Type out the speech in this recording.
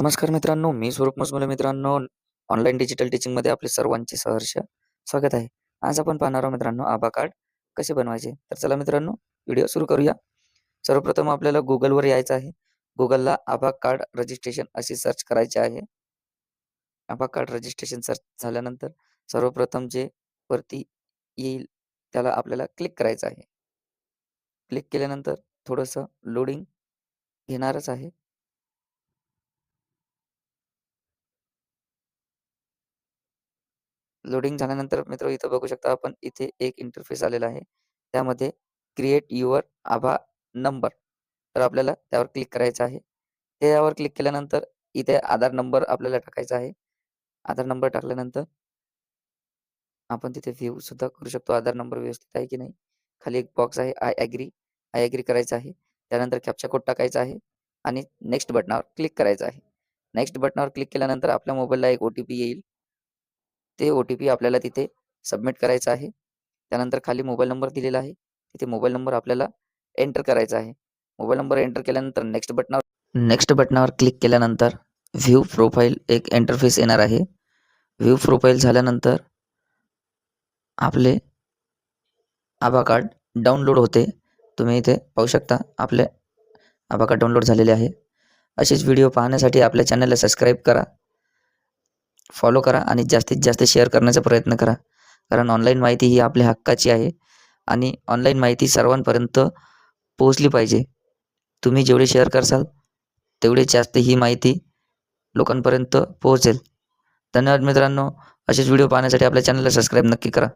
नमस्कार मित्रांनो, मी स्वरूप मसमुले मित्रांनो. ऑनलाईन डिजिटल टीचिंगमध्ये आपले सर्वांचे सहर्ष स्वागत आहे. आज आपण पाहणार आहोत मित्रांनो आभा कार्ड कसे बनवायचे. तर चला मित्रांनो व्हिडिओ सुरू करूया. सर्वप्रथम आपल्याला गुगलवर यायचं आहे. गुगलला आभा कार्ड रजिस्ट्रेशन असे सर्च करायचे आहे. आभा कार्ड रजिस्ट्रेशन सर्च झाल्यानंतर सर्वप्रथम जे वरती येईल त्याला आपल्याला क्लिक करायचं आहे. क्लिक केल्यानंतर थोडंसं लोडिंग घेणारच आहे. लोडिंग झाल्यानंतर मित्र इथं बघू शकता आपण इथे एक इंटरफेस आलेला आहे. त्यामध्ये क्रिएट युअर आभा नंबर तर आपल्याला त्यावर क्लिक करायचं आहे. त्यावर क्लिक केल्यानंतर इथे आधार नंबर आपल्याला टाकायचा आहे. आधार नंबर टाकल्यानंतर आपण तिथे व्ह्यू सुद्धा करू शकतो आधार नंबर व्यवस्थित आहे की नाही. खाली एक बॉक्स आहे आय ॲग्री, आय ॲग्री करायचा आहे. त्यानंतर कॅप्चा कोड टाकायचा आहे आणि नेक्स्ट बटनावर क्लिक करायचं आहे. नेक्स्ट बटनावर क्लिक केल्यानंतर आपल्या मोबाईलला एक ओ-टी-पी येईल. ते ओ-टी-पी आपल्याला तिथे सबमिट करायचं आहे. त्यानंतर खाली मोबाईल नंबर दिलेला आहे. तिथे मोबाईल नंबर आपल्याला एंटर करायचा आहे. मोबाईल नंबर एंटर केल्यानंतर नेक्स्ट बटनावर नेक्स्ट बटनावर क्लिक केल्यानंतर व्ह्यू प्रोफाईल एक इंटरफेस येणार आहे. व्ह्यू प्रोफाईल झाल्यानंतर आपले आभा कार्ड डाउनलोड होते. तुम्ही इथे पाहू शकता आपले आभा कार्ड डाउनलोड झालेले आहे. असेच व्हिडिओ पाहण्यासाठी आपल्या चॅनलला सबस्क्राईब करा. फॉलो करा आणि जास्तीत जास्त शेअर करण्याचा प्रयत्न करा. कारण ऑनलाईन माहिती ही आपल्या हक्काची आहे आणि ऑनलाईन माहिती सर्वांपर्यंत पोहोचली पाहिजे. तुम्ही जेवढे शेअर करसाल तेवढे जास्त ही माहिती लोकांपर्यंत पोहोचेल. धन्यवाद मित्रांनो. असेच व्हिडिओ पाहण्यासाठी आपल्या चॅनलला सबस्क्राईब नक्की करा.